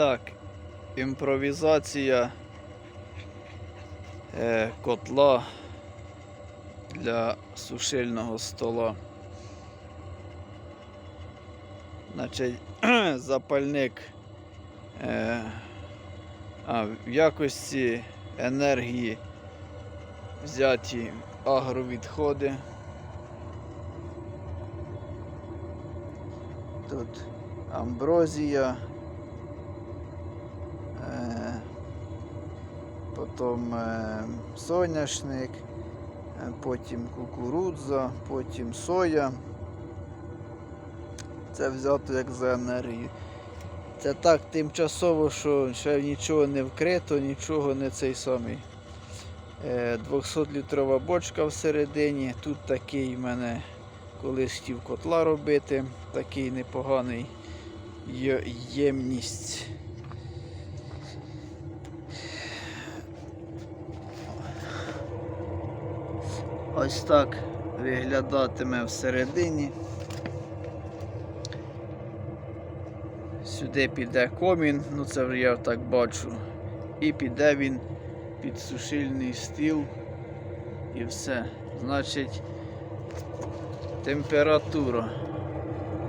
Так, імпровізація е, котла для сушильного стола. Значить, запальник е, а, в якості енергії взяті агровідходи. Тут амброзія. Потім е, соняшник, е, потім кукурудза, потім соя. Це взято як за енергію. Це так тимчасово, що ще нічого не вкрито, нічого не цей самий. 200-літрова бочка всередині. Тут такий в мене колись хотів котла робити, такий непоганий ємність. Ось так виглядатиме всередині. Сюди піде комін, ну це вже я так бачу. І піде він під сушильний стіл і все. Значить, температура.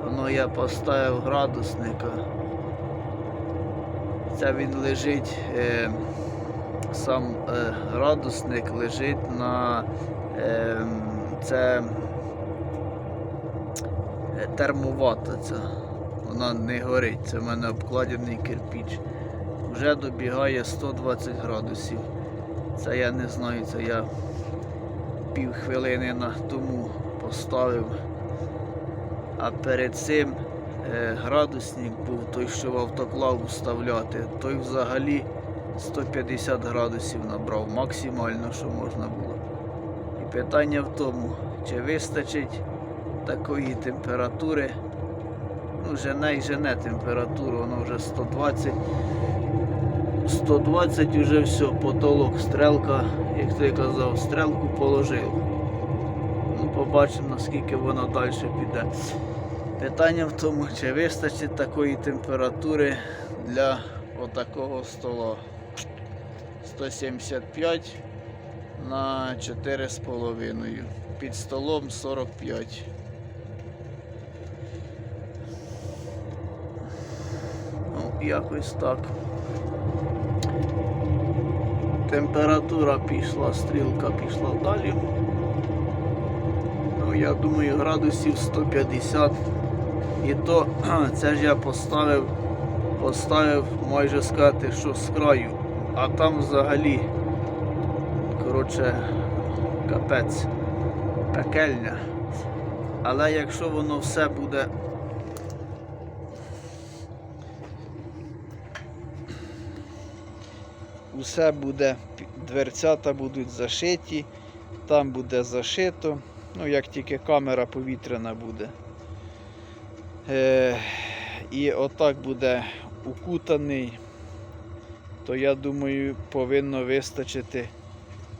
Воно я поставив градусника. Це він лежить, е, сам е, градусник лежить на е, це термовата ця. Вона не горить, це в мене обкладений кирпіч. Вже добігає 120 градусів. Це я не знаю, це я пів хвилини на тому поставив. А перед цим е, градусник був той, що в автоклав вставляти, той взагалі 150 градусів набрав, максимально, що можна було. І питання в тому, чи вистачить такої температури. Ну, жене і жене температуру, воно вже 120. 120 вже все, потолок, стрелка, як ти казав, стрелку положив. Ну, побачимо, наскільки воно далі піде. Питання в тому, чи вистачить такої температури для отакого стола. 175 на 4,5. Під столом 45. Ну, якось так. Температура пішла, стрілка пішла далі. Ну, я думаю, градусів 150. І то це ж я поставив, поставив, майже сказати, що з краю, а там взагалі, коротше, капець, пекельня. Але якщо воно все буде усе буде, дверцята будуть зашиті, там буде зашито, ну як тільки камера повітряна буде. Е, і отак буде укутаний, то я думаю, повинно вистачити,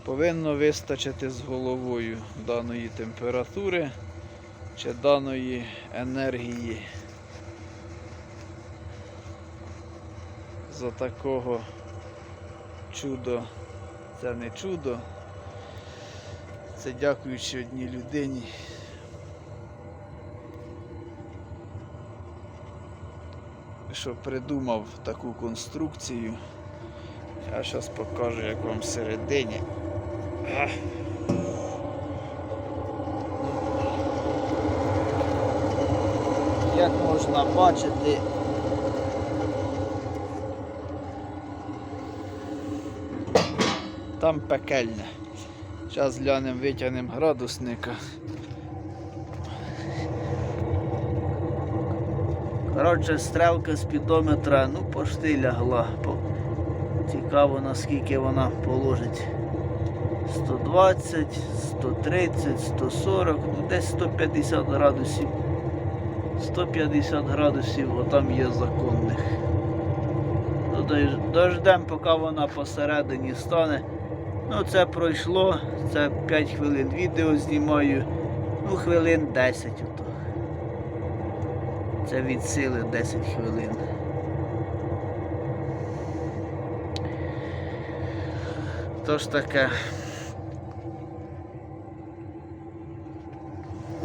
повинно вистачити з головою даної температури чи даної енергії. За такого чудо, це не чудо. Це дякуючи одній людині. Що придумав таку конструкцію. Я зараз покажу, як вам всередині. Як можна бачити, там пекельне. Зараз глянемо, витягнемо градусника. Коротше, стрелка спідометра, ну, пошти лягла. Цікаво, наскільки вона положить. 120, 130, 140, ну десь 150 градусів. 150 градусів, отам є законних. Ну, дож- дождем, поки вона посередині стане. Ну, це пройшло, це 5 хвилин відео знімаю, ну хвилин 10 ото. Це від сили 10 хвилин. То ж таке.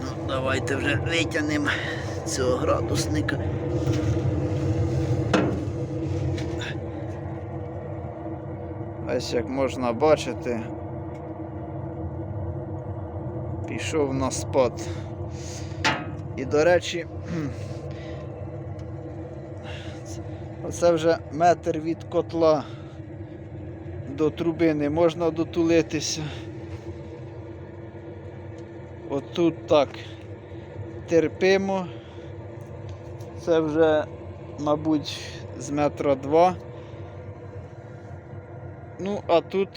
Ну, давайте вже витягнемо цього градусника. Ось як можна бачити, пішов на спад. І до речі, оце вже метр від котла до труби не можна дотулитися. Отут так терпимо. Це вже, мабуть, з метра два. Ну, а тут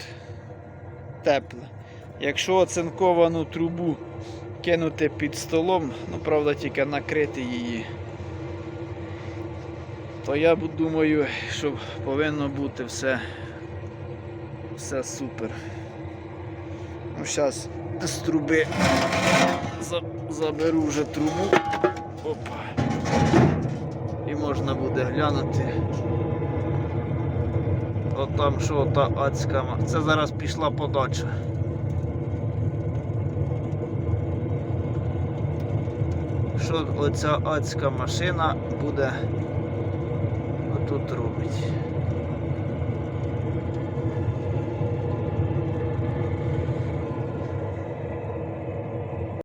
тепле. Якщо оцинковану трубу кинути під столом, ну правда тільки накрити її, то я думаю, що повинно бути все, все супер. Ну, зараз з труби заберу вже трубу. Опа. І можна буде глянути. От там що та адська. Це зараз пішла подача. Що оця адська машина буде отут робить.